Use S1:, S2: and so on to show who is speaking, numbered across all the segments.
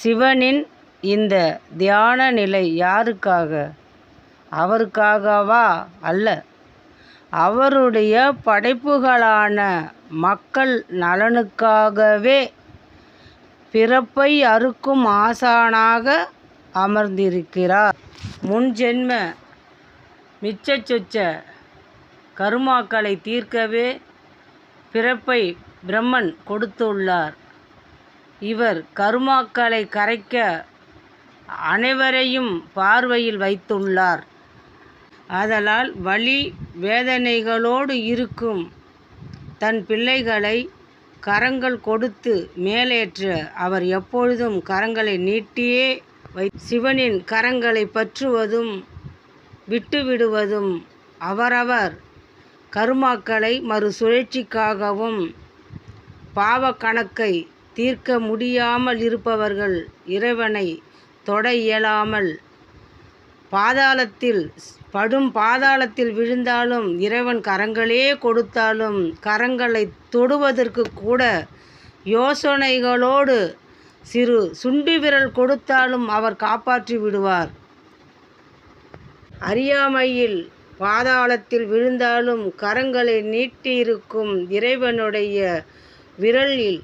S1: சிவனின் இந்த தியான நிலை யாருக்காக? அவருக்காகவா அல்ல. அவருடைய படைப்புகளான மக்கள் நலனுக்காகவே பிறப்பை அறுக்கும் ஆசானாக அமர்ந்திருக்கிறார். முன்ஜென்ம மிச்ச சொச்ச கருமாக்களை தீர்க்கவே பிறப்பை பிரம்மன் கொடுத்துள்ளார். இவர் கருமாக்களை கரைக்க அனைவரையும் பார்வையில் வைத்துள்ளார். ஆதலால் வலி வேதனைகளோடு இருக்கும் தன் பிள்ளைகளை கரங்கள் கொடுத்து மேலேற்ற அவர் எப்பொழுதும் கரங்களை நீட்டியே வை சிவனின் கரங்களை பற்றுவதும் விட்டுவிடுவதும் அவரவர் கருமாக்களை மறுசுழற்சிக்காகவும் பாவ கணக்கை தீர்க்க முடியாமல் இருப்பவர்கள் இறைவனை தொட இயலாமல் பாதாளத்தில் படும் பாதாளத்தில் விழுந்தாலும் இறைவன் கரங்களே கொடுத்தாலும் கரங்களை தொடுவதற்கு கூட யோசனைகளோடு சிறு சுண்டு விரல் கொடுத்தாலும் அவர் காப்பாற்றி விடுவார். அறியாமையில் பாதாளத்தில் விழுந்தாலும் கரங்களை நீட்டியிருக்கும் இறைவனுடைய விரலில்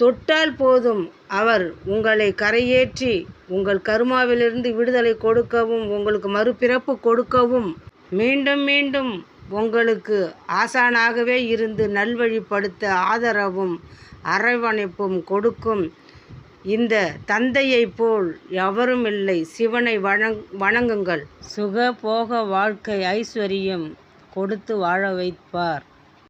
S1: தொட்டால் போதும். அவர் உங்களை கரையேற்றி உங்கள் கருமாவிலிருந்து விடுதலை கொடுக்கவும் உங்களுக்கு மறுபிறப்பு கொடுக்கவும் மீண்டும் மீண்டும் உங்களுக்கு ஆசானாகவே இருந்து நல்வழிப்படுத்த ஆதரவும் அரவணைப்பும் கொடுக்கும். இந்த தந்தையைப் போல் எவரும் இல்லை. சிவனை வணங் வணங்குங்கள். சுக போக வாழ்க்கை ஐஸ்வர்யம் கொடுத்து வாழ வைப்பார்.